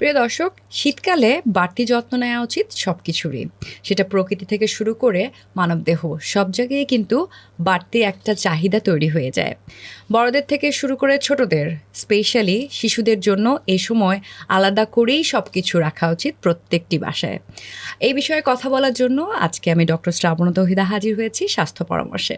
প্রিয় দর্শক, শীতকালে বাড়তি যত্ন নেওয়া উচিত সব কিছুরই সেটা প্রকৃতি থেকে শুরু করে মানবদেহ, সব জায়গায় কিন্তু বাড়তি একটা চাহিদা তৈরি হয়ে যায়। বড়দের থেকে শুরু করে ছোটদের, স্পেশালি শিশুদের জন্য এই সময় আলাদা করেই সব কিছু রাখা উচিত প্রত্যেকটি বাসায়। এই বিষয়ে কথা বলার জন্য আজকে আমি ডক্টর শ্রাবণ তহিদা হাজির হয়েছি স্বাস্থ্য পরামর্শে।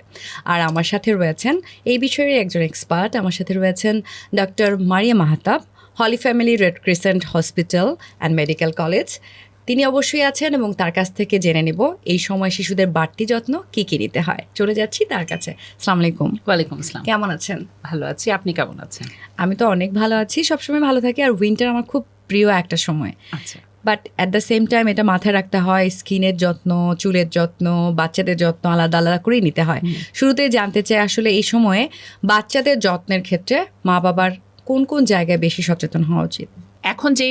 আর আমার সাথে রয়েছেন, এই বিষয়ের একজন এক্সপার্ট আমার সাথে রয়েছেন doctor Maria Mahtab. Holy Family Red Crescent Hospital and Medical College. তিনি অবশ্যই আছেন এবং তার কাছ থেকে জেনে নেব এই সময় শিশুদের বাড়তি যত্ন কী কী নিতে হয়। চলে যাচ্ছি তার কাছে। সালাম আলাইকুম। ওয়ালাইকুম আসসালাম। কেমন আছেন? ভালো আছি। আপনি কেমন আছেন? আমি তো অনেক ভালো আছি। সবসময় ভালো থাকি। আর উইন্টার আমার খুব প্রিয় একটা সময়। আচ্ছা। But at the same time এটা মাথায় রাখতে হয় স্কিনের যত্ন চুলের যত্ন বাচ্চাদের যত্ন আলাদা আলাদা করেই নিতে হয়। শুরুতেই জানতে চাই আসলে এই সময়ে বাচ্চাদের যত্নের ক্ষেত্রে মা বাবার কোন কোন জায়গায় বেশি সচেতন হওয়া উচিত? এখন যে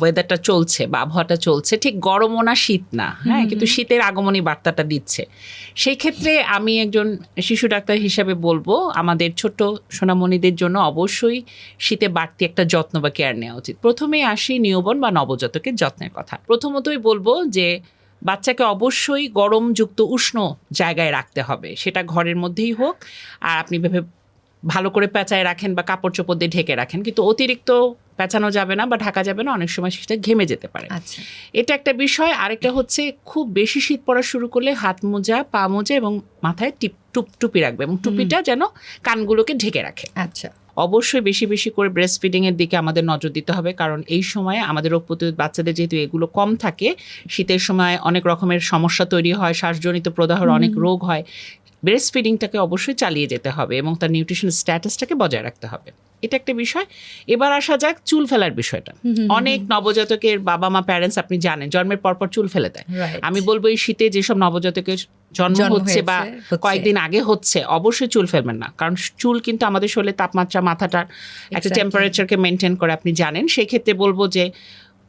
ওয়েদারটা চলছে বা আবহাওয়াটা চলছে ঠিক গরমও না শীত না হ্যাঁ? কিন্তু শীতের আগমনী বার্তাটা দিচ্ছে। সেই ক্ষেত্রে আমি একজন শিশু ডাক্তার হিসাবে বলব আমাদের ছোট সোনামণিদের জন্য অবশ্যই শীতে বাড়তি একটা যত্ন বা কেয়ার নেওয়া উচিত। প্রথমেই আসি নিয়বন বা নবজাতকের যত্নের কথা। প্রথমতই বলব যে বাচ্চাকে অবশ্যই গরমযুক্ত উষ্ণ জায়গায় রাখতে হবে। সেটা ঘরের মধ্যেই হোক আর আপনি ভেবে ভালো করে পেঁচায় রাখেন বা কাপড় চোপড় দিয়ে ঢেকে রাখেন। কিন্তু অতিরিক্ত পেঁচানো যাবে না বা ঢাকা যাবে না অনেক সময় সেটা ঘেমে যেতে পারে। আচ্ছা। এটা একটা বিষয়। আরেকটা হচ্ছে খুব বেশি শীত পড়া শুরু করলে হাত মোজা পা মোজা এবং মাথায় টিপ টুপ টুপি রাখবে এবং টুপিটা যেন কানগুলোকে ঢেকে রাখে। আচ্ছা। অবশ্যই বেশি বেশি করে ব্রেস্ট ফিডিং এর দিকে আমাদের নজর দিতে হবে কারণ এই সময়ে আমাদের রোগ প্রতিরোধ বাচ্চাদের যেহেতু এগুলো কম থাকে শীতের সময় অনেক রকমের সমস্যা তৈরি হয় শ্বাসজনিত প্রদাহর অনেক রোগ হয়। ব্রেস্ট ফিডিংটাকে অবশ্যই চালিয়ে যেতে হবে এবং তার নিউট্রিশন স্ট্যাটাসটাকে বজায় রাখতে হবে। এটা একটা বিষয়। এবার আসা যাক চুল ফেলার বিষয়টা। অনেক নবজাতকের বাবা মা প্যারেন্টস আপনি জানেন জন্মের পরপর চুল ফেলে দেয়। আমি বলব এই শীতে যেসব নবজাতকের জন্ম হচ্ছে বা কয়েকদিন আগে হচ্ছে অবশ্যই চুল ফেলবেন না। কারণ চুল কিন্তু আমাদের শরীরে তাপমাত্রা মাথাটার একটা. টেম্পারেচারকে মেনটেন করে আপনি জানেন। সেই ক্ষেত্রে বলব যে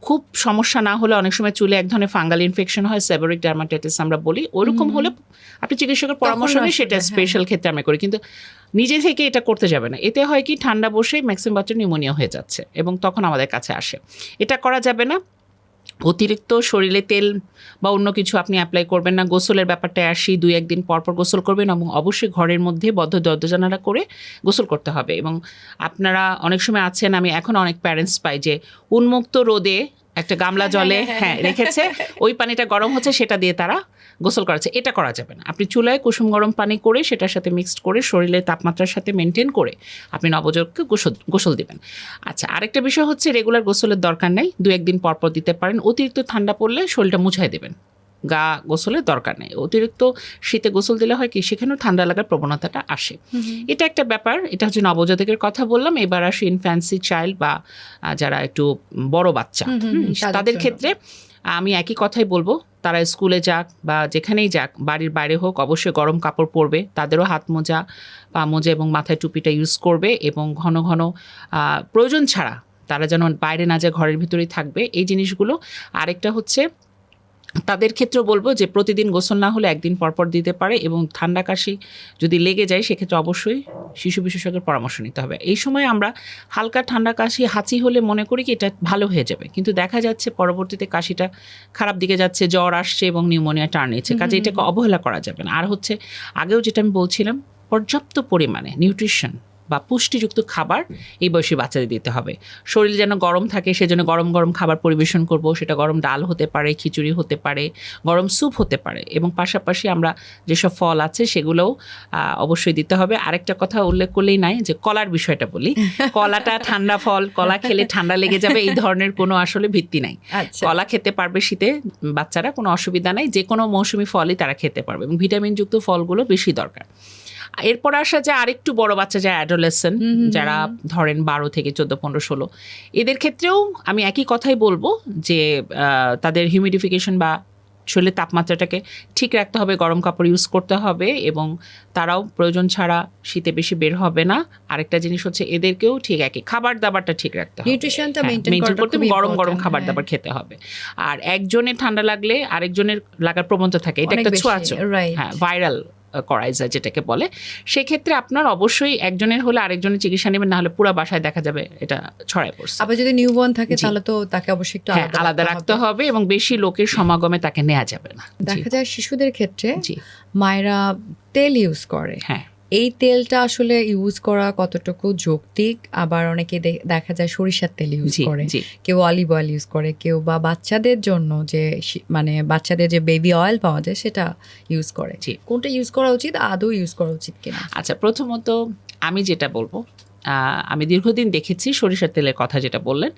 খুব সমস্যা না হলে অনেক সময় চুলে এক ধরনের ফাঙ্গাল ইনফেকশন হয় সেবরিক ডার্মাটাইটিস আমরা বলি। ওরকম হলে আপনি চিকিৎসকের পরামর্শ নিয়ে সেটা হ্যাঁ। স্পেশাল ক্ষেত্রে আমরা করি। কিন্তু নিজে থেকে এটা করতে যাবে না। এতে হয় কি ঠান্ডা বসে ম্যাক্সিমাম বাচ্চা নিউমোনিয়া হয়ে যাচ্ছে এবং তখন আমাদের কাছে আসে। এটা করা যাবে না। অতিরিক্ত শরীরে তেল বা অন্য কিছু আপনি অ্যাপ্লাই করবেন না। গোসলের ব্যাপারটা আসি দুই একদিন পর পর গোসল করবেন এবং অবশ্যই ঘরের মধ্যে বদ্ধ দরজানারা করে গোসল করতে হবে এবং আপনারা অনেক সময় আছেন আমি এখন অনেক প্যারেন্টস পাই যে উন্মুক্ত রোদে একটা গামলা জলে হ্যাঁ রেখেছে ওই পানিটা গরম হচ্ছে সেটা দিয়ে তারা গোসল করাচ্ছে এটা করা যাবে না। আপনি চুলায় কুসুম গরম পানি করে সেটার সাথে মিক্সড করে শরীরের তাপমাত্রার সাথে মেনটেন করে আপনি নবজাতককে গোসল গোসল দিবেন। আচ্ছা আরেকটা বিষয় হচ্ছে রেগুলার গোসলের দরকার নেই দু একদিন পর পর দিতে পারেন অতিরিক্ত ঠান্ডা পড়লে শরীরটা মুছাই দেবেন। গা গোসলের দরকার নেই অতিরিক্ত শীতে গোসল দিলে হয় কি সেখানেও ঠান্ডা লাগার প্রবণতাটা আসে। এটা একটা ব্যাপার এটা হচ্ছে নবজাতকের কথা বললাম এবার আসে ইনফ্যান্সি চাইল্ড বা যারা একটু বড় বাচ্চা তাদের ক্ষেত্রে আমি একই কথাই বলব তারা স্কুলে যাক বা যেখানেই যাক, বাড়ির বাইরে হোক, অবশ্যই গরম কাপড় পরবে, তাদেরও হাত মোজা, পা মোজা এবং মাথায় টুপিটা ইউজ করবে এবং ঘন ঘন প্রয়োজন ছাড়া তারা যেন বাইরে না যায়, ঘরের ভিতরেই থাকবে। এই জিনিসগুলো আরেকটা হচ্ছে তাদের ক্ষেত্রেও বলব যে প্রতিদিন গোসল না হলে একদিন পরপর দিতে পারে এবং ঠান্ডা কাশি যদি লেগে যায় সেক্ষেত্রে অবশ্যই শিশু বিশেষজ্ঞের পরামর্শ নিতে হবে। এই সময় আমরা হালকা ঠান্ডা কাশি হাঁচি হলে মনে করি কি এটা ভালো হয়ে যাবে। কিন্তু দেখা যাচ্ছে পরবর্তীতে কাশিটা খারাপ দিকে যাচ্ছে জ্বর আসছে এবং নিউমোনিয়া টার্ন নিচ্ছে কাজে এটাকে অবহেলা করা যাবে না। আর হচ্ছে আগেও যেটা আমি বলছিলাম পর্যাপ্ত পরিমাণে নিউট্রিশন বা পুষ্টিযুক্ত খাবার এই বয়সী বাচ্চাদের দিতে হবে। শরীর যেন গরম থাকে সেজন্য গরম গরম খাবার পরিবেশন করব। সেটা গরম ডাল হতে পারে খিচুড়ি হতে পারে গরম স্যুপ হতে পারে এবং পাশাপাশি আমরা যেসব ফল আছে সেগুলোও অবশ্যই দিতে হবে। আরেকটা কথা উল্লেখ করলেই নাই যে কলার বিষয়টা বলি। কলাটা ঠান্ডা ফল কলা খেলে ঠান্ডা লেগে যাবে এই ধরনের কোনো আসলে ভিত্তি নাই। আচ্ছা। কলা খেতে পারবে শীতে বাচ্চারা কোনো অসুবিধা নাই যে কোনো মৌসুমি ফলই তারা খেতে পারবে এবং ভিটামিনযুক্ত ফলগুলো বেশি দরকার। এরপর আসা যায় আরেকটু বড় বাচ্চা যারা অ্যাডোলেসেন যারা ধরেন বারো থেকে চোদ্দ পনেরো ষোলো। এদের ক্ষেত্রেও আমি একই কথাই বলব যে তাদের হিউমিডিফিকেশন বা শরীরের তাপমাত্রাটাকে ঠিক রাখতে হবে গরম কাপড় ইউজ করতে হবে এবং তারাও প্রয়োজন ছাড়া শীতে বেশি বের হবে না। আরেকটা জিনিস হচ্ছে এদেরকেও ঠিক একই খাবার দাবারটা ঠিক রাখতে হবে। নিউট্রিশনটা হ্যাঁ, মেনটেন করতে গরম গরম খাবার হ্যাঁ। দাবার খেতে হবে। আর একজনের ঠান্ডা লাগলে আরেকজনের লাগার প্রবণতা থাকে এটা একটা ছোঁয়াচো হ্যাঁ ভাইরাল করাই যায় যেটাকে বলে সেক্ষেত্রে আপনার অবশ্যই একজনের হলে আরেকজনের চিকিৎসা নেবেন না হলে পুরো বাসায় দেখা যাবে এটা ছড়ায় পড়ছে। আবার যদি নিউবর্ন থাকে তাহলে তো তাকে অবশ্যই একটু হ্যাঁ আলাদা রাখতে হবে। এবং বেশি লোকের সমাগমে তাকে নেওয়া যাবে না। দেখা যায় শিশুদের ক্ষেত্রে মায়েরা তেল ইউজ করে। হ্যাঁ। এই তেলটা আসলে ইউজ করা কতটুকু যৌক্তিক? আবার অনেকে দেখা যায় সরিষার তেল ইউজ করে। কেউ অলিভ অয়েল ইউজ করে কেউ বা বাচ্চাদের জন্য যে মানে বাচ্চাদের যে বেবি অয়েল পাওয়া যায় সেটা ইউজ করে। কোনটা ইউজ করা উচিত আদৌ ইউজ করা উচিত কিনা? আচ্ছা প্রথমত আমি যেটা বলব আহ, আমি দীর্ঘদিন দেখেছি সরিষার তেলের কথা যেটা বললেন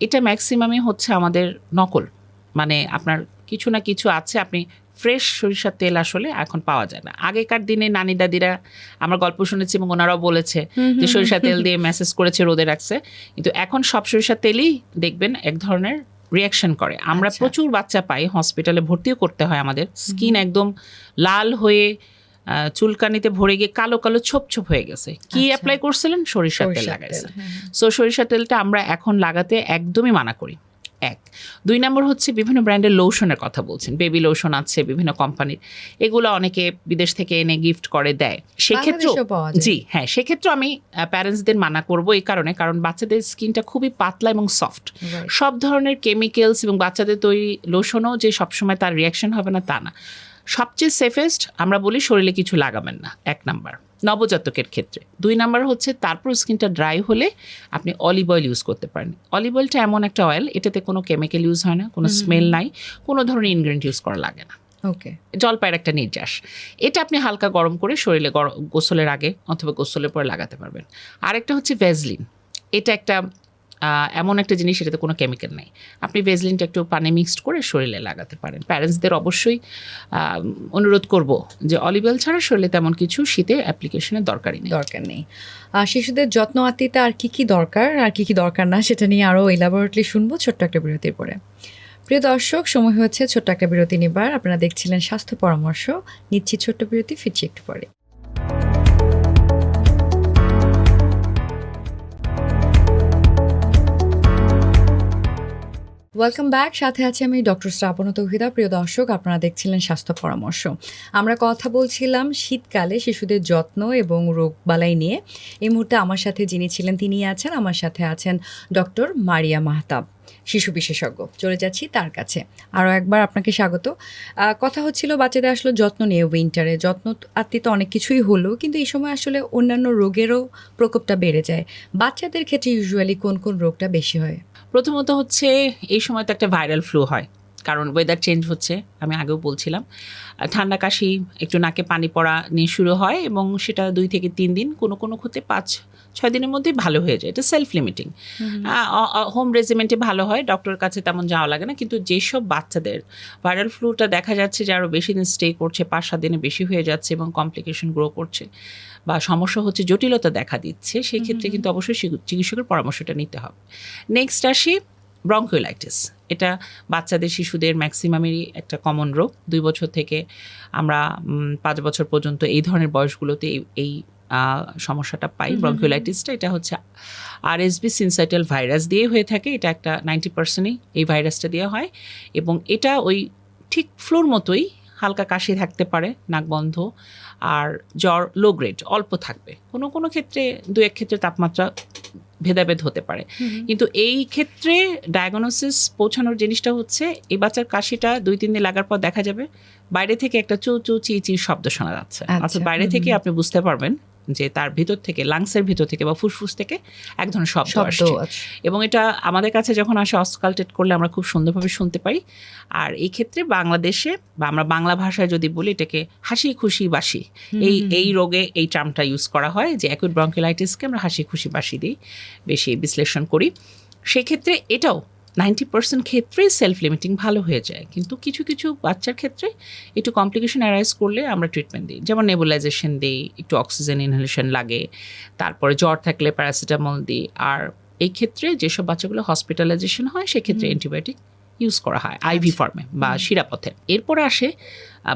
এটা ম্যাক্সিমামই হচ্ছে আমাদের নকল। মানে আপনার কিছু না কিছু আছে আপনি ফ্রেশ সরিষার তেল আসলে এখন পাওয়া যায় না। আগেকার দিনে নানি দাদিরা আমার গল্প শুনেছি এবং ওনারাও বলেছে যে সরিষা তেল দিয়ে মেসেজ করেছে রোদে রাখছে। কিন্তু এখন সব সরিষার তেলই দেখবেন এক ধরনের রিয়াকশন করে। আমরা আচ্ছা। প্রচুর বাচ্চা পাই হসপিটালে ভর্তিও করতে হয় আমাদের। স্কিন একদম লাল হয়ে চুলকানিতে ভরে গিয়ে কালো কালো ছোপ ছোপ হয়ে গেছে। কি আচ্ছা। অ্যাপ্লাই করছিলেন? সরিষার তেল সরিষার লাগাইছে। তেল, হ্যাঁ, হ্যাঁ। সো সরিষার তেলটা আমরা এখন লাগাতে একদমই মানা করি। এক। দুই নম্বর হচ্ছে বিভিন্ন ব্র্যান্ডের লোশনের কথা বলছেন। বেবি লোশন আছে বিভিন্ন কোম্পানির এগুলো অনেকে বিদেশ থেকে এনে গিফট করে দেয়। সেক্ষেত্রেও যায়। জি হ্যাঁ সেক্ষেত্রে আমি প্যারেন্টসদের মানা করব এই কারণে। কারণ বাচ্চাদের স্কিনটা খুবই পাতলা এবং সফট। সব ধরনের কেমিক্যালস এবং বাচ্চাদের তৈরি লোশনও যে সবসময় তার রিয়াকশন হবে না তা না। সবচেয়ে সেফেস্ট আমরা বলি শরীরে কিছু লাগাবেন না এক নাম্বার। নবজাতকের ক্ষেত্রে। দুই নাম্বার হচ্ছে তারপর স্কিনটা ড্রাই হলে আপনি অলিভ অয়েল ইউজ করতে পারেন। অলিভ অয়েলটা এমন একটা অয়েল এটাতে কোনো কেমিক্যাল ইউজ হয় না কোনো স্মেল নাই কোনো ধরনের ইনগ্রেডিয়েন্ট ইউজ করা লাগে না। ওকে জলপাইয়ের একটা নির্যাস। এটা আপনি হালকা গরম করে শরীরে গরম গোসলের আগে অথবা গোসলের পরে লাগাতে পারবেন। আরেকটা হচ্ছে ভ্যাজলিন এটা একটা এমন একটা জিনিস এটাতে কোনো কেমিক্যাল নেই। আপনি ভেজলিনটা একটু পানি মিক্সড করে শরীরে লাগাতে পারেন। প্যারেন্টসদের অবশ্যই অনুরোধ করব যে অলিভ অয়েল ছাড়া শরীরে তেমন কিছু শীতে অ্যাপ্লিকেশনের দরকারই নেই। দরকার নেই। শিশুদের যত্ন আত্মীয়তা আর কি কি দরকার, আর কি কি দরকার না, সেটা নিয়ে আরও ইলাবোরেটলি শুনব ছোট্ট একটা বিরতির পরে। প্রিয় দর্শক, সময় হয়েছে ছোট্ট একটা বিরতি নেবার। আপনারা দেখছিলেন স্বাস্থ্য পরামর্শ। নিচ্ছি ছোট্ট বিরতি, ফিরছি একটু পরে। ওয়েলকাম ব্যাক সাথে আছি আমি ডক্টর শ্রাবণ তৌহিদা। প্রিয় দর্শক, আপনারা দেখছিলেন স্বাস্থ্য পরামর্শ। আমরা কথা বলছিলাম শীতকালে শিশুদের যত্ন এবং রোগবালাই নিয়ে। এই মুহূর্তে আমার সাথে যিনি ছিলেন তিনি আছেন। আমার সাথে আছেন ডক্টর মারিয়া মাহতাব শিশু বিশেষজ্ঞ। চলে যাচ্ছি তার কাছে। আরও একবার আপনাকে স্বাগত। কথা হচ্ছিল, বাচ্চাদের আসলে যত্ন নিয়ে উইন্টারে যত্ন আত্মীয় তো অনেক কিছুই হলো, কিন্তু এই সময় আসলে অন্যান্য রোগেরও প্রকোপটা বেড়ে যায়। বাচ্চাদের ক্ষেত্রে ইউজুয়ালি কোন কোন রোগটা বেশি হয়? প্রথমত হচ্ছে এই সময় তো একটা ভাইরাল ফ্লু হয়। কারণ ওয়েদার চেঞ্জ হচ্ছে আমি আগেও বলছিলাম। ঠান্ডা কাশি একটু নাকে পানি পড়া নিয়ে শুরু হয় এবং সেটা দুই থেকে তিন দিন কোনো কোনো ক্ষেত্রে পাঁচ ছয় দিনের মধ্যেই ভালো হয়ে যায়। এটা সেলফ লিমিটিং হোম রেজিমেন্টে ভালো হয় ডক্টরের কাছে তেমন যাওয়া লাগে না কিন্তু যেসব বাচ্চাদের ভাইরাল ফ্লুটা দেখা যাচ্ছে যে আরও বেশি দিন স্টে করছে পাঁচ সাত দিনে বেশি হয়ে যাচ্ছে এবং কমপ্লিকেশন গ্রো করছে বা সমস্যা হচ্ছে জটিলতা দেখা দিচ্ছে সেই ক্ষেত্রে কিন্তু অবশ্যই চিকিৎসকের পরামর্শটা নিতে হবে। নেক্সট আসি ব্রঙ্কিওলাইটিস এটা বাচ্চাদের শিশুদের ম্যাক্সিমামেরই একটা কমন রোগ। দুই বছর থেকে আমরা পাঁচ বছর পর্যন্ত এই ধরনের বয়সগুলোতে এই- সমস্যাটা পাই। ব্রঙ্কিওলাইটিসটা এটা হচ্ছে আরএসবি সিনসাইটাল ভাইরাস দিয়ে হয়ে থাকে। এটা একটা নাইনটি পার্সেন্টই এই ভাইরাসটা দেওয়া হয়। এবং এটা ওই ঠিক ফ্লোর মতোই হালকা কাশি থাকতে পারে নাক বন্ধ। আর জ্বর লো গ্রেড অল্প থাকবে। কোনো কোনো ক্ষেত্রে দু এক ক্ষেত্রে তাপমাত্রা ভেদাভেদ হতে পারে। কিন্তু এই ক্ষেত্রে ডায়াগনোসিস পৌঁছানোর জিনিসটা হচ্ছে এই বাচ্চার কাশিটা দুই তিন দিন লাগার পর দেখা যাবে বাইরে থেকে একটা চু চু চি চি শব্দ শোনা যাচ্ছে। আচ্ছা, অর্থাৎ বাইরে থেকে আপনি বুঝতে পারবেন যে তার ভিতর থেকে লাংসের ভিতর থেকে বা ফুসফুস থেকে এক ধরনের শব্দ আসছে। এবং এটা আমাদের কাছে যখন আসে অসকালটেট করলে আমরা খুব সুন্দরভাবে শুনতে পারি। আর এই ক্ষেত্রে বাংলাদেশে বা আমরা বাংলা ভাষায় যদি বলি এটাকে হাসি খুশি বাসি এই এই রোগে এই টার্মটা ইউজ করা হয় যে অ্যাকুইট ব্রঙ্কিলাইটিসকে আমরা হাসি খুশি বাসি দিই বেশি বিশ্লেষণ করি। সেক্ষেত্রে এটাও নাইনটি পার্সেন্ট ক্ষেত্রে সেলফ লিমিটিং ভালো হয়ে যায়। কিন্তু কিছু কিছু বাচ্চার ক্ষেত্রে একটু কমপ্লিকেশন অ্যারাইজ করলে আমরা ট্রিটমেন্ট দিই। যেমন নেবুলাইজেশন দিই একটু অক্সিজেন ইনহেলেশন লাগে তারপরে জ্বর থাকলে প্যারাসিটামল দিই। আর এই ক্ষেত্রে যেসব বাচ্চাগুলো হসপিটালাইজেশন হয় সেক্ষেত্রে অ্যান্টিবায়োটিক ইউজ করা হয় আইভি ফর্মে বা শিরাপথে। এরপরে আসে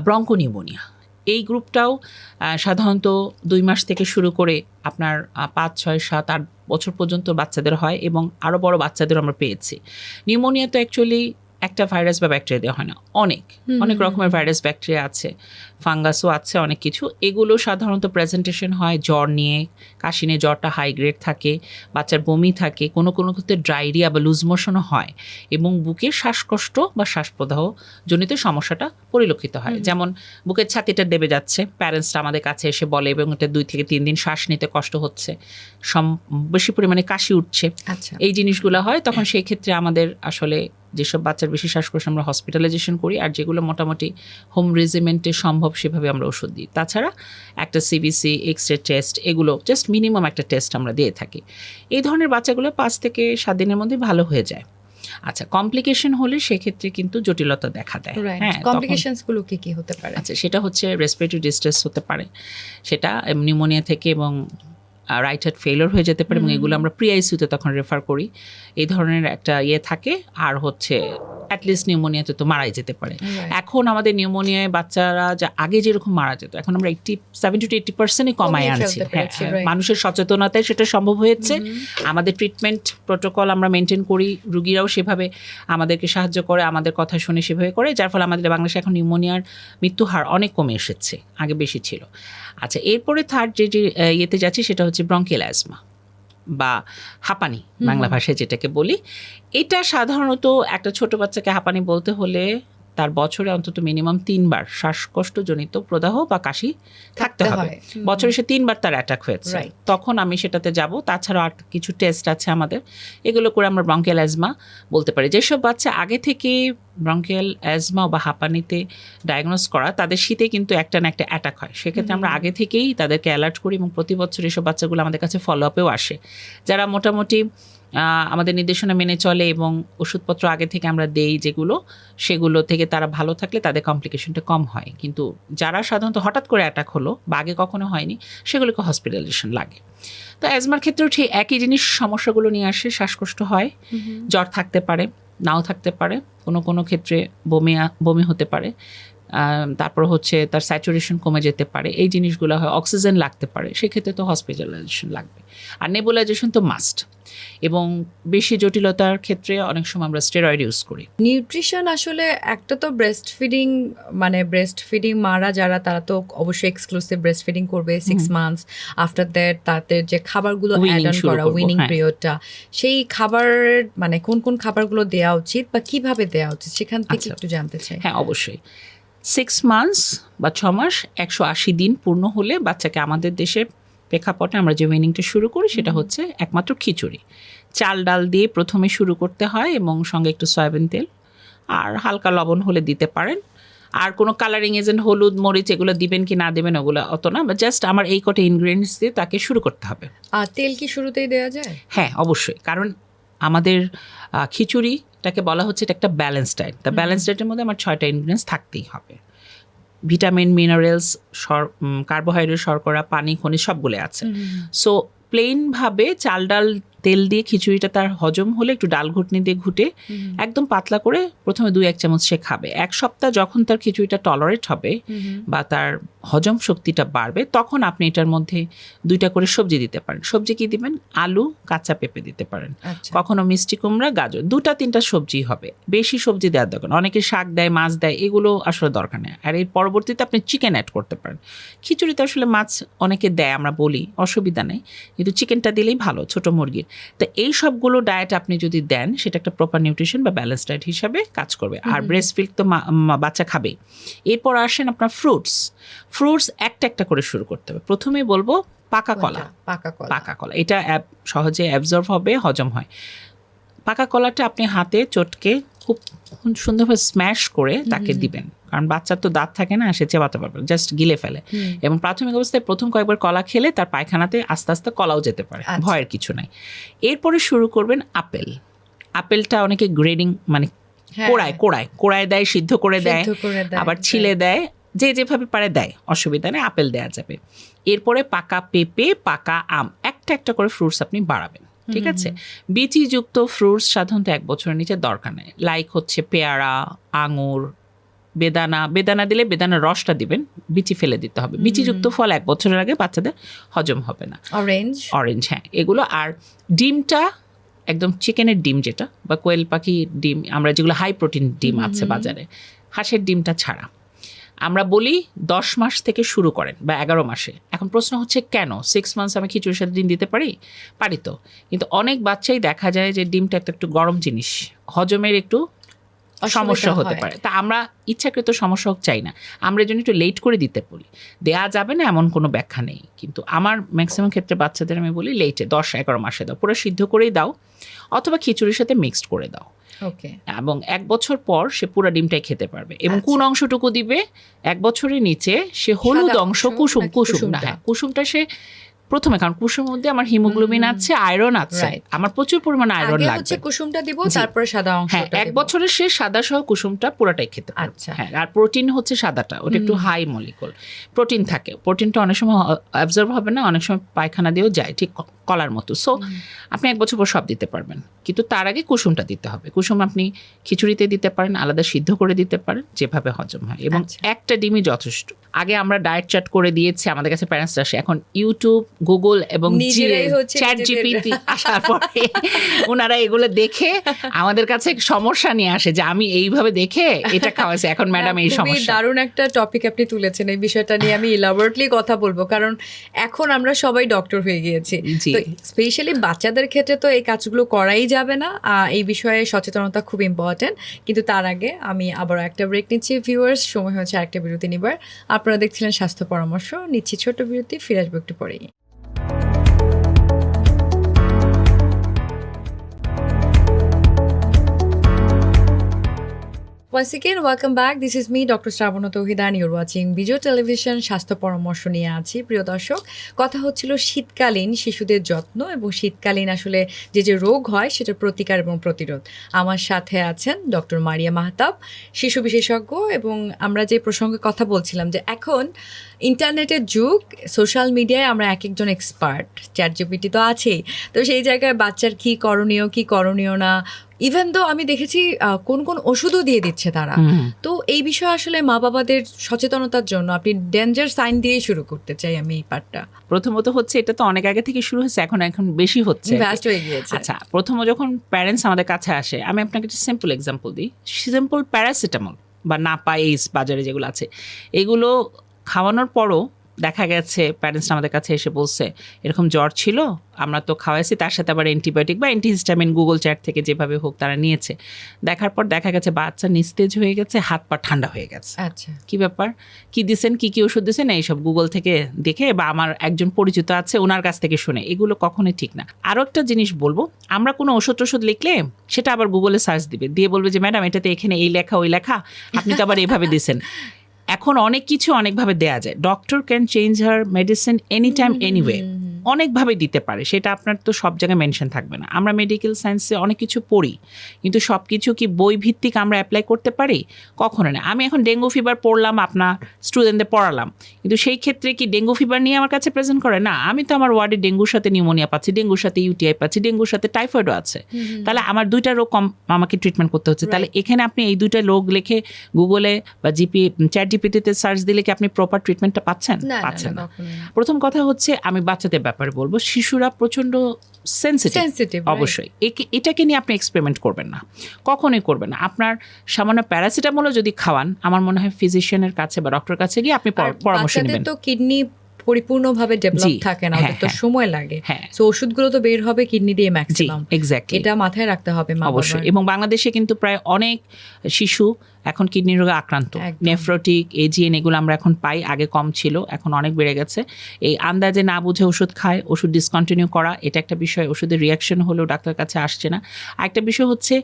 ব্রঙ্কোনিউমোনিয়া এই গ্রুপটাও সাধারণত দুই মাস থেকে শুরু করে আপনার পাঁচ ছয় সাত আট বছর পর্যন্ত বাচ্চাদের হয় এবং আরও বড় বাচ্চাদের আমরা পেয়েছি। নিউমোনিয়া তো অ্যাকচুয়ালি একটা ভাইরাস বা ব্যাকটেরিয়া দিয়ে হয় না। অনেক অনেক রকমের ভাইরাস ব্যাকটেরিয়া আছে ফাঙ্গাসও আছে অনেক কিছু। এগুলো সাধারণত প্রেজেন্টেশন হয় জ্বর নিয়ে কাশি নিয়ে জ্বরটা হাই গ্রেড থাকে বাচ্চার বমি থাকে কোনো কোনো ক্ষেত্রে ড্রাইরিয়া বা লুজ মোশনও হয় এবং বুকে শ্বাসকষ্ট বা শ্বাসপ্রদাহ জনিত সমস্যাটা পরিলক্ষিত হয়। যেমন বুকের ছাতিটা দেবে যাচ্ছে প্যারেন্টসরা আমাদের কাছে এসে বলে এবং এটা দুই থেকে তিন দিন শ্বাস নিতে কষ্ট হচ্ছে সম বেশি পরিমাণে কাশি উঠছে। আচ্ছা। এই জিনিসগুলো হয় তখন সেই ক্ষেত্রে আমাদের আসলে যেসব বাচ্চার বেশি শ্বাসকষ্ট আমরা হসপিটালাইজেশন করি আর যেগুলো মোটামুটি হোম রেজিমেন্টে সম্ভব সেভাবে আমরা ওষুধ দিই। তাছাড়া একটা সিবিসি এক্স রে টেস্ট এগুলো জাস্ট মিনিমাম একটা টেস্ট আমরা দিয়ে থাকি। এই ধরনের বাচ্চাগুলো পাঁচ থেকে সাত দিনের মধ্যে ভালো হয়ে যায়। আচ্ছা কমপ্লিকেশন হলে সেক্ষেত্রে কিন্তু জটিলতা দেখা দেয়। হ্যাঁ তখন- কমপ্লিকেশনস কি কি হতে পারে? আচ্ছা সেটা হচ্ছে রেসপিরেটরি ডিস্ট্রেস হতে পারে। সেটা নিউমোনিয়া থেকে এবং রাইট হার্ট ফেলোর হয়ে যেতে পারে এবং এগুলো আমরা প্রি আইসিউতে তখন রেফার করি। এই ধরনের একটা ইয়ে থাকে। আর হচ্ছে অ্যাটলিস্ট নিউমোনিয়াতে তো মারাই যেতে পারে। এখন আমাদের নিউমোনিয়ায় বাচ্চারা যা আগে যেরকম মারা যেত এখন আমরা এইটটি সেভেন্টি টু এইটটি পার্সেন্টই কমায় আনছি। হ্যাঁ. মানুষের সচেতনতায় সেটা সম্ভব হয়েছে। আমাদের ট্রিটমেন্ট প্রোটোকল আমরা মেনটেন করি রুগীরাও সেভাবে আমাদেরকে সাহায্য করে আমাদের কথা শুনে সেভাবে করে যার ফলে আমাদের বাংলাদেশে এখন নিউমোনিয়ার মৃত্যু হার অনেক কমে এসেছে আগে বেশি ছিল। আচ্ছা এরপরে থার্ড যে যে ইয়েতে যাচ্ছি সেটা হচ্ছে ব্রঙ্কেল অ্যাজমা বা হাঁপানি বাংলা ভাষায় যেটাকে বলি এটা সাধারণত একটা ছোট বাচ্চাকে হাঁপানি বলতে হলে তার বছরে অন্তত মিনিমাম তিনবার শ্বাসকষ্টজনিত প্রদাহ বা কাশি থাকতে হবে। হয়। বছরে সে তিনবার তার অ্যাটাক হয়েছে. তখন আমি সেটাতে যাব। তাছাড়া আর কিছু টেস্ট আছে আমাদের। এগুলো করে আমরা ব্রঙ্কিয়াল অ্যাজমা বলতে পারি। যেসব বাচ্চা আগে থেকে ব্রঙ্কিয়াল অ্যাজমা বা হাঁপানিতে ডায়াগনোস করা তাদের শীতে কিন্তু একটা না একটা অ্যাটাক হয়। সেক্ষেত্রে আমরা আগে থেকেই তাদেরকে অ্যালার্ট করি এবং প্রতি বছর এসব বাচ্চাগুলো আমাদের কাছে ফলো আপেও আসে। যারা মোটামুটি আমাদের নির্দেশনা মেনে চলে এবং ওষুধপত্র আগে থেকে আমরা দেই যেগুলো সেগুলো থেকে তারা ভালো থাকলে তাদের কমপ্লিকেশনটা কম হয়। কিন্তু যারা সাধারণত হঠাৎ করে অ্যাটাক হলো বা আগে কখনো হয়নি সেগুলোকে হসপিটালাইজেশন লাগে। তো অ্যাজমার ক্ষেত্রেও ঠিক একই জিনিস সমস্যাগুলো নিয়ে আসে শ্বাসকষ্ট হয় জ্বর থাকতে পারে নাও থাকতে পারে কোনো কোনো ক্ষেত্রে বমি বমি হতে পারে। তারপর হচ্ছে তার স্যাচুরেশন কমে যেতে পারে। এই জিনিসগুলো হয় অক্সিজেন লাগতে পারে। সেক্ষেত্রে তো হসপিটালাইজেশন লাগবে। আর নেবুলাইজেশন তো মাস্ট এবং বেশি জটিলতার ক্ষেত্রে অনেক সময় আমরা স্টেরয়েড ইউজ করি। নিউট্রিশন আসলে একটা তো ব্রেস্ট ফিডিং মানে ব্রেস্ট ফিডিং মারা যারা তারা তো অবশ্যই এক্সক্লুসিভ ব্রেস্ট ফিডিং করবে সিক্স মান্থস আফটার দ্যাট তাদের যে খাবারগুলো অ্যাড অন করা উইনিং হ্যাঁ। পিরিয়ডটা সেই খাবার মানে কোন কোন খাবারগুলো দেওয়া উচিত বা কীভাবে দেওয়া উচিত সেখান থেকে আচ্ছা। একটু জানতে চাই। হ্যাঁ অবশ্যই। সিক্স মান্থস বা ছ মাস একশো আশি দিন পূর্ণ হলে বাচ্চাকে আমাদের দেশের প্রেক্ষাপটে আমরা যে উইনিংটা শুরু করি সেটা হচ্ছে একমাত্র খিচুড়ি। চাল ডাল দিয়ে প্রথমে শুরু করতে হয় এবং সঙ্গে একটু সয়াবিন তেল আর হালকা লবণ হলে দিতে পারেন। আর কোনো কালারিং এজেন্ট হলুদ মরিচ এগুলো দিবেন কি না দেবেন ওগুলো অত না বা জাস্ট আমার এই কটা ইনগ্রিডিয়েন্টস দিয়ে তাকে শুরু করতে হবে। আর তেল কি শুরুতেই দেওয়া যায়? হ্যাঁ অবশ্যই। কারণ আমাদের আহ, খিচুড়িটাকে বলা হচ্ছে এটা একটা ব্যালেন্স ডায়েট তা ব্যালেন্স ডায়েটের মধ্যে আমার ছয়টা ইনগ্রিডিয়েন্টস থাকতেই হবে। ভিটামিন মিনারেলস সর কার্বোহাইড্রেট শর্করা পানি খনিজ সবগুলো আছে। সো প্লেনভাবে চাল ডাল তেল দিয়ে খিচুড়িটা তার হজম হলে একটু ডাল ঘুটনি দিয়ে ঘুটে একদম পাতলা করে প্রথমে দুই এক চামচ সে খাবে। এক সপ্তাহ যখন তার খিচুড়িটা টলারেট হবে বা তার হজম শক্তিটা বাড়বে তখন আপনি এটার মধ্যে দুইটা করে সবজি দিতে পারেন। সবজি কি দিবেন? আলু কাঁচা পেঁপে দিতে পারেন। আচ্ছা। কখনো মিষ্টি কুমড়া গাজর দুটা তিনটা সবজি হবে। বেশি সবজি দেওয়ার দরকার অনেকে শাক দেয় মাছ দেয় এগুলো আসলে দরকার নেই। আর এর পরবর্তীতে আপনি চিকেন অ্যাড করতে পারেন। খিচুড়িতে আসলে মাছ অনেকে দেয় আমরা বলি অসুবিধা নেই। কিন্তু চিকেনটা দিলেই ভালো ছোট মুরগির। তো এই সবগুলো ডায়েট আপনি যদি দেন সেটা একটা প্রপার নিউট্রিশন বা ব্যালেন্স ডায়েট হিসাবে কাজ করবে। আর ব্রেস্ট ফিল্ক তো বাচ্চা খাবে। এরপর আসেন আপনার ফ্রুটস ফ্রুটস একটা একটা করে শুরু করতে হবে। প্রথমেই বলব পাকা কলা। পাকা কলা। পাকা কলা। এটা সহজে অ্যাবজর্ব হবে হজম হয়। পাকা কলাটা আপনি হাতে চটকে খুব সুন্দরভাবে স্ম্যাশ করে তাকে দিবেন। কারণ বাচ্চার তো দাঁত থাকে না সে চেবাতে পারবে জাস্ট গিলে ফেলে। এবং প্রাথমিক অবস্থায় প্রথম কয়েকবার কলা খেলে তার পায়খানাতে আস্তে আস্তে কলাও যেতে পারে আচ্ছা। ভয়ের কিছু নাই। এরপরে শুরু করবেন আপেল। আপেলটা অনেকে গ্রেডিং মানে হ্যাঁ, কোড়ায় কোড়ায় কোড়ায় দেয় সিদ্ধ করে দেয় সিদ্ধ করে দেয়, আবার ছিলে দেয় যে যেভাবে পারে দেয় অসুবিধা নেই আপেল দেওয়া যাবে। এরপরে পাকা পেঁপে পাকা আম একটা একটা করে ফ্রুটস আপনি বাড়াবেন। ঠিক আছে? বিচিযুক্ত ফ্রুটস সাধারণত এক বছরের নিচে দরকার নেই। লাইক হচ্ছে পেয়ারা আঙুর বেদানা বেদানা দিলে বেদানার রসটা দিবেন বিচি ফেলে দিতে হবে। বিচিযুক্ত ফল এক বছরের আগে বাচ্চাদের হজম হবে না। অরেঞ্জ অরেঞ্জ হ্যাঁ এগুলো আর ডিমটা একদম চিকেনের ডিম যেটা বা কোয়েল পাখির ডিম আমরা যেগুলো হাই প্রোটিন ডিম আছে বাজারে হাঁসের ডিমটা ছাড়া। আমরা বলি দশ মাস থেকে শুরু করেন বা এগারো মাসে। এখন প্রশ্ন হচ্ছে কেন? সিক্স মান্থস আমি খিচুড়ির সাথে ডিম দিতে পারি? পারি তো। কিন্তু অনেক বাচ্চাই দেখা যায় যে ডিমটা একটা একটু গরম জিনিস, হজমের একটু সমস্যা হতে পারে। তা আমরা ইচ্ছাকৃত সমস্যা হোক চাই না। আমরা জন্য একটু লেট করে দিতে বলি। দেয়া যাবে না এমন কোনো ব্যাখ্যা নেই। কিন্তু আমার ম্যাক্সিমাম ক্ষেত্রে বাচ্চাদের আমি বলি লেটে দশ এগারো মাসে দাও। পুরো সিদ্ধ করেই দাও। অথবা খিচুড়ির সাথে মিক্সড করে দাও। ওকে এবং এক বছর পর সে পুরো ডিমটাই খেতে পারবে। এবং আচ্ছা। কোন অংশটুকু দিবে? এক বছরের নিচে সে হলুদ অংশ অংশ কুসুম কুসুম না হ্যাঁ কুসুমটা সে প্রথমে কারণ কুসুমের মধ্যে আমার হিমোগ্লোবিন আছে আয়রন আছে। আমার প্রচুর পরিমাণে আয়রন লাগবে হচ্ছে কুসুমটা দিব তারপরে সাদা অংশ হ্যাঁ এক বছরের শেষ সাদা সহ কুসুমটা পুরোটাই খেতে আচ্ছা। হ্যাঁ আর প্রোটিন হচ্ছে সাদাটা ওটা একটু হাই মলিকুল প্রোটিন থাকে প্রোটিনটা অনেক সময় অবজার্ভ হবে না অনেক সময় পায়খানা দিয়েও যায় ঠিক কলার মতো। সো আপনি এক বছর পর সব দিতে পারবেন। কিন্তু তার আগে কুসুমটা দিতে হবে। কুসুম আপনি খিচুড়িতে দিতে পারেন আলাদা সিদ্ধ করে দিতে পারেন যেভাবে হজম হয়। এবং আচ্ছা। একটা ডিমই যথেষ্ট। আগে আমরা ডায়েট চার্ট করে দিয়েছি আমাদের কাছে প্যারেন্টস আসে এখন ইউটিউব গুগল এবং চ্যাট জিপিটি আসার পরে ওনারা এগুলো দেখে আমাদের কাছে সমস্যা নিয়ে আসে যে আমি এইভাবে দেখে এটা খাওয়াছি এখন ম্যাডাম এই সমস্যা। দারুণ একটা টপিক আপনি তুলেছেন। এই বিষয়টা নিয়ে আমি ইলাবোরেটলি কথা বলব। কারণ এখন আমরা সবাই ডক্টর হয়ে গিয়েছি। স্পেশালি বাচ্চাদের ক্ষেত্রে তো এই কাজগুলো করাই যাবে না। এই বিষয়ে সচেতনতা খুব ইম্পর্টেন্ট কিন্তু তার আগে আমি আবার একটা ব্রেক নিচ্ছি। ভিউয়ার্স সময় হচ্ছে একটা বিরতি নিবার। আপনারা দেখছিলেন স্বাস্থ্য পরামর্শ। নিচ্ছি ছোট বিরতি ফিরে আসব একটু পরেই। Once again, welcome back. This is me, Dr. Shraban Tauhida and you're watching Bijoy television স্বাস্থ্য পরামর্শ নিয়ে আছি প্রিয় দর্শক কথা হচ্ছিল শীতকালীন শিশুদের যত্ন এবং শীতকালীন আসলে যে যে রোগ হয় সেটার প্রতিকার এবং প্রতিরোধ আমার সাথে আছেন ডক্টর মারিয়া মাহতাব শিশু বিশেষজ্ঞ এবং আমরা যে প্রসঙ্গে কথা বলছিলাম যে এখন ইন্টারনেটের যুগ সোশ্যাল মিডিয়ায় আমরা এক একজন এক্সপার্ট চ্যাট জিপিটি তো আছেই তো সেই জায়গায় বাচ্চার কি করণীয় কি করণীয় না ইভেন তো আমি দেখেছি কোন কোন ওষুধও দিয়ে দিচ্ছে তারা। তো এই বিষয়ে আসলে মা বাবাদের সচেতনতার জন্য আপনি ডেঞ্জার সাইন দিয়ে শুরু করতে চাই আমি এই পার্টটা প্রথমত হচ্ছে এটা তো অনেক আগে থেকে শুরু হয়েছে এখন এখন বেশি হচ্ছে। হয়ে গিয়েছে। আচ্ছা প্রথম যখন প্যারেন্টস আমাদের কাছে আসে আমি আপনাকে একটা সিম্পল এক্সাম্পল দিই। সিম্পল প্যারাসিটামল বা নাপা এইস বাজারে যেগুলো আছে এগুলো খাওয়ানোর পরও দেখা গেছে প্যারেন্টস আমাদের কাছে এসে বলছে এরকম জ্বর ছিল আমরা তো খাওয়াইছি তার সাথে আবার অ্যান্টিবায়োটিক বা অ্যান্টিহিস্টামিন গুগল চ্যাট থেকে যেভাবে হোক তারা নিয়েছে। দেখার পর দেখা গেছে বাচ্চা নিস্তেজ হয়ে গেছে হাত পা ঠান্ডা হয়ে গেছে। আচ্ছা। কি ব্যাপার? কি দিছেন কি কি ওষুধ দিছেন? এইসব গুগল থেকে দেখে বা আমার একজন পরিচিত আছে ওনার কাছ থেকে শুনে। এগুলো কখনোই ঠিক না। আরও একটা জিনিস বলব আমরা কোনো ওষুধ টষুধ লিখলে সেটা আবার গুগলে সার্চ দিবে। দিয়ে বলবে যে ম্যাডাম এটাতে এখানে এই লেখা ওই লেখা আপনি তো আবার এইভাবে দিছেন। এখন অনেক কিছু অনেকভাবে দেয়া যায়। Doctor can change her medicine any time anyway অনেকভাবে দিতে পারে সেটা আপনার তো সব জায়গায় মেনশন থাকবে না। আমরা মেডিকেল সায়েন্সে অনেক কিছু পড়ি কিন্তু সব কিছু কি বই ভিত্তিক আমরা অ্যাপ্লাই করতে পারি? কখনো না। আমি এখন ডেঙ্গু ফিভার পড়লাম আপনার স্টুডেন্টদের পড়ালাম। কিন্তু সেই ক্ষেত্রে কি ডেঙ্গু ফিভার নিয়ে আমার কাছে প্রেজেন্ট করে? না আমি তো আমার ওয়ার্ডে ডেঙ্গুর সাথে নিউমোনিয়া পাচ্ছি ডেঙ্গুর সাথে ইউটিআই পাচ্ছি ডেঙ্গুর সাথে টাইফয়েডও আছে। তাহলে আমার দুইটা রোগ কম আমাকে ট্রিটমেন্ট করতে হচ্ছে। তাহলে এখানে আপনি এই দুইটা রোগ লিখে গুগলে বা জিপি চ্যাট জিপিটিতে সার্চ দিলে কি আপনি প্রপার ট্রিটমেন্টটা পাচ্ছেন? পাচ্ছেন না। প্রথম কথা হচ্ছে আমি বাচ্চাদের ব্যাপারে বলব শিশুরা প্রচণ্ড সেন্সিটিভ অবশ্যই। এটাকে নিয়ে আপনি এক্সপেরিমেন্ট করবেন না। কখনোই করবেন না। আপনার সামান্য প্যারাসিটামলও যদি খাওয়ান আমার মনে হয় ফিজিশিয়ানের কাছে বা ডক্টর কাছে গিয়ে আপনি পরামর্শ নেবেন। তো কিডনি পরিপূর্ণভাবে ডেভেলপ থাকে না হ্যাঁ, ওদের তো হ্যাঁ। সময় লাগে। হ্যাঁ। তো ওষুধগুলো তো বের হবে কিডনি দিয়ে ম্যাক্সিমাম এক্স্যাক্টলি এটা মাথায় রাখতে হবে অবশ্যই। এবং বাংলাদেশে কিন্তু প্রায় অনেক শিশু এখন কিডনি রোগে আক্রান্ত। নেফ্রোটিক এজিএন এগুলো আমরা এখন পাই আগে কম ছিল এখন অনেক বেড়ে গেছে। এই আন্দাজে না বুঝে ওষুধ খায় ওষুধ ডিসকন্টিনিউ করা এটা একটা বিষয় ওষুধের রিয়াকশন হলেও ডাক্তার কাছে আসছে না। আরেকটা বিষয় হচ্ছে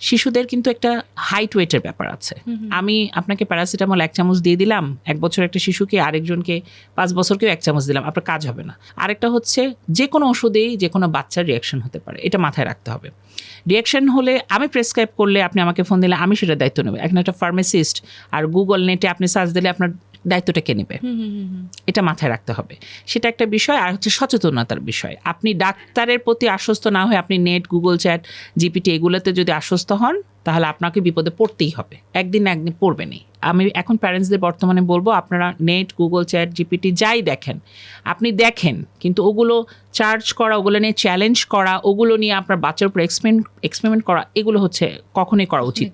শিশুদের কিন্তু একটা হাইট ওয়েটের ব্যাপার আছে। আমি আপনাকে প্যারাসিটামল এক চামচ দিয়ে দিলাম এক বছর একটা শিশুকে আরেকজনকে পাঁচ বছরকেও এক চামচ দিলাম আপনার কাজ হবে না। আরেকটা হচ্ছে যে কোনো ওষুধেই যে কোনো বাচ্চার রিয়াকশন হতে পারে এটা মাথায় রাখতে হবে। রিয়াকশন হলে আমি প্রেসক্রাইব করলে আপনি আমাকে ফোন দিলে আমি সেটা দায়িত্ব নেব। এখন একটা ফার্মাসিস্ট আর গুগল নেটে আপনি সার্চ দিলে আপনার দায়িত্বটা কে নেবে। এটা মাথায় রাখতে হবে। সেটা একটা বিষয়। আর হচ্ছে সচেতনতার বিষয়। আপনি ডাক্তারের প্রতি আশ্বস্ত না হয়ে আপনি নেট গুগল চ্যাট জিপিটি এগুলোতে যদি আশ্বস্ত হন তাহলে আপনাকে বিপদে পড়তেই হবে। একদিন না একদিন পড়বে নেই। আমি এখন প্যারেন্টসদের বর্তমানে বলব আপনারা নেট গুগল চ্যাট জিপিটি যাই দেখেন। আপনি দেখেন কিন্তু ওগুলো চার্জ করা ওগুলো নিয়ে চ্যালেঞ্জ করা ওগুলো নিয়ে আপনার বাচ্চার উপর এক্সপেরিমেন্ট এক্সপেরিমেন্ট করা এগুলো হচ্ছে কখনোই করা উচিত।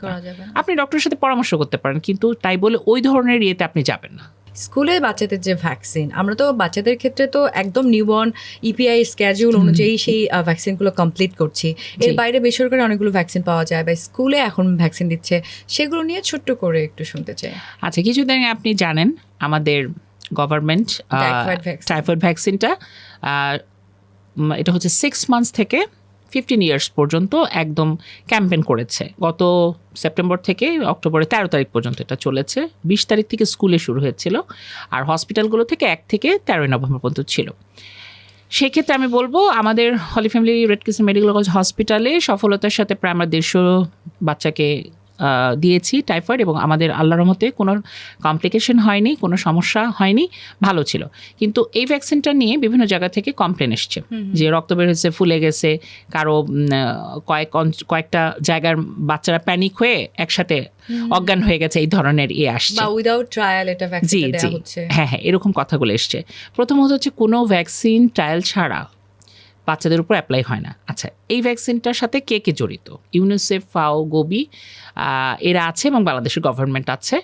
আপনি ডক্টরের সাথে পরামর্শ করতে পারেন কিন্তু তাই বলে ওই ধরনের ইয়েতে আপনি যাবেন না। স্কুলে বাচ্চাদের যে ভ্যাকসিন আমরা তো বাচ্চাদের ক্ষেত্রে তো একদম নিউবর্ন ইপিআই স্ক্যাজুল অনুযায়ী সেই ভ্যাকসিনগুলো কমপ্লিট করছি। এর বাইরে বেসরকারি অনেকগুলো ভ্যাকসিন পাওয়া যায় বা স্কুলে এখন ভ্যাকসিন দিচ্ছে সেগুলো নিয়ে ছোট্ট করে একটু শুনতে চাই। আচ্ছা কিছুদিন আপনি জানেন আমাদের গভর্নমেন্ট টাইফয়েড ভ্যাকসিনটা এটা হচ্ছে সিক্স মান্থস থেকে ফিফটিন ইয়ার্স পর্যন্ত একদম ক্যাম্পেন করেছে। গত সেপ্টেম্বর থেকে অক্টোবরের তেরো তারিখ পর্যন্ত এটা চলেছে। বিশ তারিখ থেকে স্কুলে শুরু হয়েছিল আর হসপিটালগুলো থেকে এক থেকে তেরোই নভেম্বর পর্যন্ত ছিল। সেক্ষেত্রে আমি বলব, আমাদের Holy Family Red Crescent Medical College হসপিটালে সফলতার সাথে প্রায় আমরা দেড়শো বাচ্চাকে দিয়েছি টাইফয়েড এবং আমাদের আল্লাহর রহমতে কোনো কমপ্লিকেশন হয়নি কোনো সমস্যা হয়নি ভালো ছিল। কিন্তু এই ভ্যাকসিনটা নিয়ে বিভিন্ন জায়গা থেকে কমপ্লেন এসছে যে রক্ত বের হয়েছে ফুলে গেছে কারও কয়েক কয়েকটা জায়গার বাচ্চারা প্যানিক হয়ে একসাথে অজ্ঞান হয়ে গেছে এই ধরনের ইয়ে আসছে। বা উইদাউট ট্রায়াল এটা জি ভ্যাকসিন জি। দেওয়া হচ্ছে। হ্যাঁ হ্যাঁ এরকম কথাগুলো এসছে। প্রথমত হচ্ছে কোনো ভ্যাকসিন ট্রায়াল ছাড়া বাচ্চাদের উপর অ্যাপ্লাই হয় না। আচ্ছা এই ভ্যাকসিনটার সাথে কে কে জড়িত? ইউনিসেফ ফাও গোবি এরা আছে এবং বাংলাদেশের গভর্নমেন্ট আছে।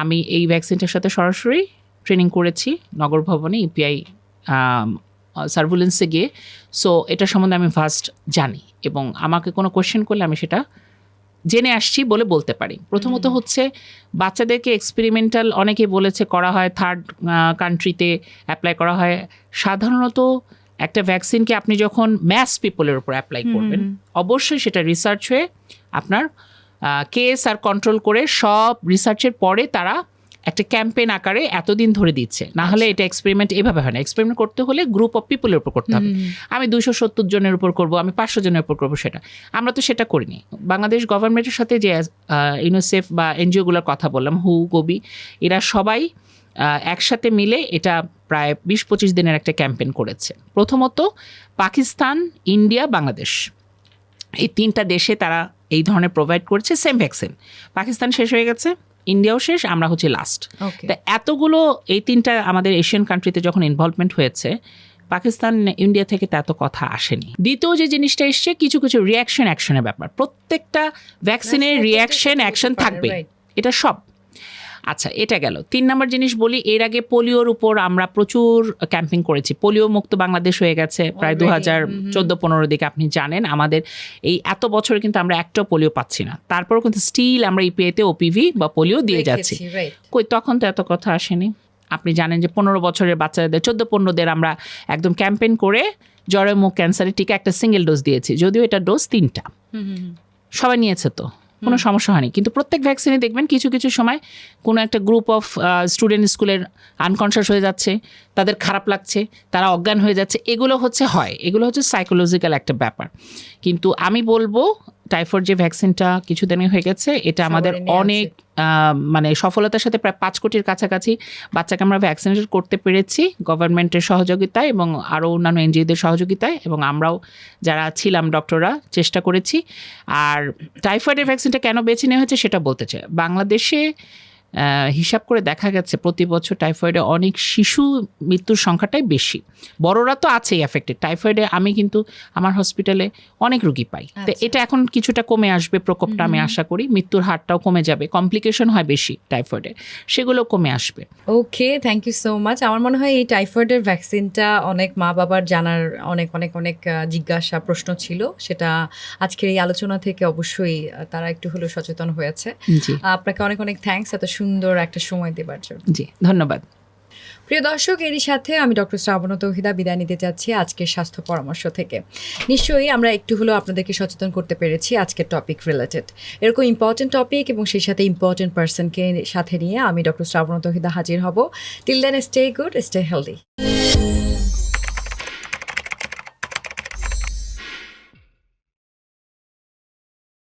আমি এই ভ্যাকসিনটার সাথে সরাসরি ট্রেনিং করেছি নগর ভবনে ইপিআই সার্ভুলেন্সে গিয়ে। সো এটা সম্বন্ধে আমি ফার্স্ট জানি এবং আমাকে কোনো কোয়েশ্চেন করলে আমি সেটা জেনে আসছি বলে বলতে পারি। প্রথমত হচ্ছে বাচ্চাদেরকে এক্সপেরিমেন্টাল অনেকে বলেছে করা হয় থার্ড কান্ট্রিতে অ্যাপ্লাই করা হয়। সাধারণত একটা ভ্যাকসিনকে আপনি যখন ম্যাস পিপলের উপর অ্যাপ্লাই করবেন অবশ্যই সেটা রিসার্চ হয়ে আপনার কেস আর কন্ট্রোল করে সব রিসার্চের পরে তারা একটা ক্যাম্পেইন আকারে এতদিন ধরে দিচ্ছে। না হলে এটা এক্সপেরিমেন্ট এভাবে হয় না। এক্সপেরিমেন্ট করতে হলে গ্রুপ অফ পিপলের উপর করতে হবে। আমি দুশো সত্তর জনের উপর করব আমি পাঁচশো জনের উপর করব সেটা। আমরা তো সেটা করিনি। বাংলাদেশ গভর্নমেন্টের সাথে যে ইউনিসেফ বা এনজিওগুলোর কথা বললাম হু গবি এরা সবাই একসাথে মিলে এটা প্রায় বিশ পঁচিশ দিনের একটা ক্যাম্পেন করেছে। প্রথমত পাকিস্তান ইন্ডিয়া বাংলাদেশ। এই তিনটা দেশে তারা এই ধরনের প্রোভাইড করছে সেম ভ্যাকসিন পাকিস্তান শেষ হয়ে গেছে ইন্ডিয়াও শেষ আমরা হচ্ছে লাস্ট তা এতগুলো এই তিনটা আমাদের এশিয়ান কান্ট্রিতে যখন ইনভলভমেন্ট হয়েছে পাকিস্তান ইন্ডিয়া থেকে তো এত কথা আসেনি। দ্বিতীয় যে জিনিসটা এসছে কিছু কিছু রিয়াকশন অ্যাকশনের ব্যাপার। প্রত্যেকটা ভ্যাকসিনের রিয়াকশন অ্যাকশন থাকবে। এটা সব। আচ্ছা এটা গেল। তিন নম্বর জিনিস বলি এর আগে পোলিওর উপর আমরা প্রচুর ক্যাম্পিং করেছি। পোলিও মুক্ত বাংলাদেশ হয়ে গেছে প্রায় দু হাজার. চোদ্দ পনেরো দিকে আপনি জানেন। আমাদের এই এত বছরে কিন্তু আমরা একটাও পোলিও পাচ্ছি না। তারপরও কিন্তু স্টিল আমরা ইপিএতে ওপিভি বা পোলিও দিয়ে যাচ্ছি। কই তখন তো এত কথা আসেনি। আপনি জানেন যে পনেরো বছরের বাচ্চাদের চোদ্দ পনেরোদের আমরা একদম ক্যাম্পেইন করে জ্বরে মুখ ক্যান্সারের টিকা একটা সিঙ্গেল ডোজ দিয়েছি। যদিও এটা ডোজ তিনটা। সবাই নিয়েছে তো? কোনো সমস্যা হয়নি। কিন্তু প্রত্যেক ভ্যাকসিনে দেখবেন কিছু কিছু সময় কোনো একটা গ্রুপ অফ স্টুডেন্ট স্কুলের আনকনসিয়াস হয়ে যাচ্ছে তাদের খারাপ লাগছে তারা অজ্ঞান হয়ে যাচ্ছে এগুলো হচ্ছে হয়। এগুলো হচ্ছে সাইকোলজিক্যাল একটা ব্যাপার। কিন্তু আমি বলব টাইফয়েড যে ভ্যাকসিনটা কিছুদিনে হয়ে গেছে এটা আমাদের অনেক মানে সফলতার সাথে প্রায় পাঁচ কোটির কাছাকাছি বাচ্চাকে আমরা ভ্যাকসিনেশন করতে পেরেছি গভর্নমেন্টের সহযোগিতায় এবং আরও অন্যান্য এনজিওদের সহযোগিতায় এবং আমরাও যারা ছিলাম ডক্টররা চেষ্টা করেছি। আর টাইফয়েডের ভ্যাকসিনটা কেন বেছে নেওয়া হয়েছে সেটা বলতে চাই। বাংলাদেশে হিসাব করে দেখা গেছে প্রতি বছর টাইফয়েডে অনেক শিশু মৃত্যুর সংখ্যাটাই বেশি। বড়রা তো আছেই এফেক্টেড টাইফয়েডে আমি কিন্তু আমার হসপিটালে অনেক রুগী পাই। তো আচ্ছা। এটা এখন কিছুটা কমে আসবে প্রকোপটা আমি আশা করি। মৃত্যুর হারটাও কমে যাবে। কমপ্লিকেশন হয় বেশি টাইফয়েডে। সেগুলো কমে আসবে। Okay thank you so much আমার মনে হয় এই টাইফয়েডের ভ্যাকসিনটা অনেক মা বাবার জানার অনেক অনেক অনেক জিজ্ঞাসা প্রশ্ন ছিল। সেটা আজকের এই আলোচনা থেকে অবশ্যই তারা একটু হলেও সচেতন হয়েছে। আপনাকে অনেক অনেক থ্যাঙ্কস এত সুন্দর একটা সময় দেবার জন্য। জি ধন্যবাদ। প্রিয় দর্শক এরই সাথে আমি ডক্টর শ্রাবণ তৌহিদা বিদায় নিতে চাচ্ছি আজকের স্বাস্থ্য পরামর্শ থেকে। নিশ্চয়ই আমরা একটু হলেও আপনাদেরকে সচেতন করতে পেরেছি আজকের টপিক রিলেটেড এরকম ইম্পর্টেন্ট টপিক এবং সেই সাথে ইম্পর্টেন্ট পার্সনকে সাথে নিয়ে আমি ডক্টর শ্রাবণ তৌহিদা হাজির হব। Till then stay good stay healthy